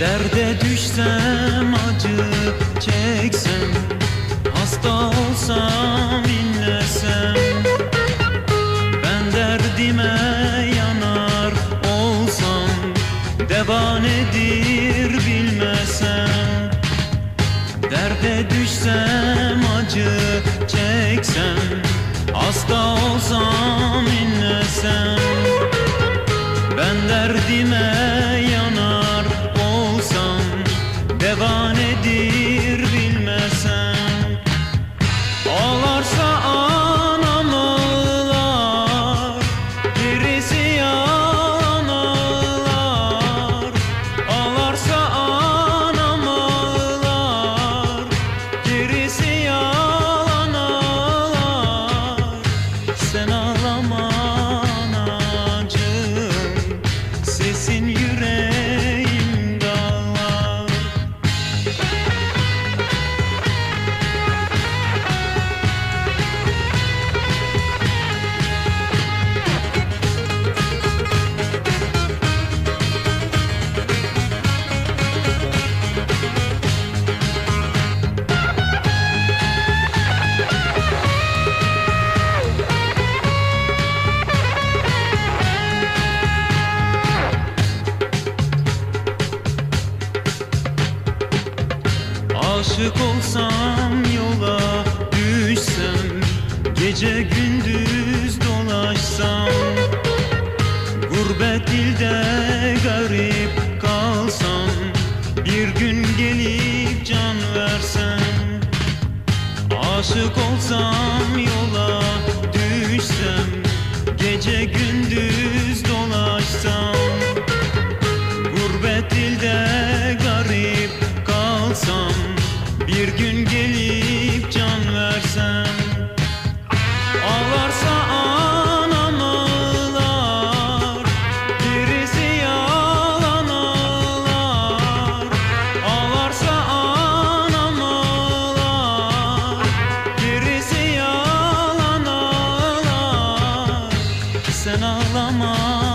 Derde düşsem acı çeksem Hasta olsam inlesem. Ben derdime yanar olsam Deva nedir bilmesem. Derde düşsem acı çeksem Hasta olsam inlesem. Ben derdime Aşık olsam yola düşsem Gece gündüz dolaşsam Gurbet ilde garip kalsam Bir gün gelip can versem. Aşık olsam yola düşsem Gece gündüz dolaşsam Gurbet ilde sen ağlama.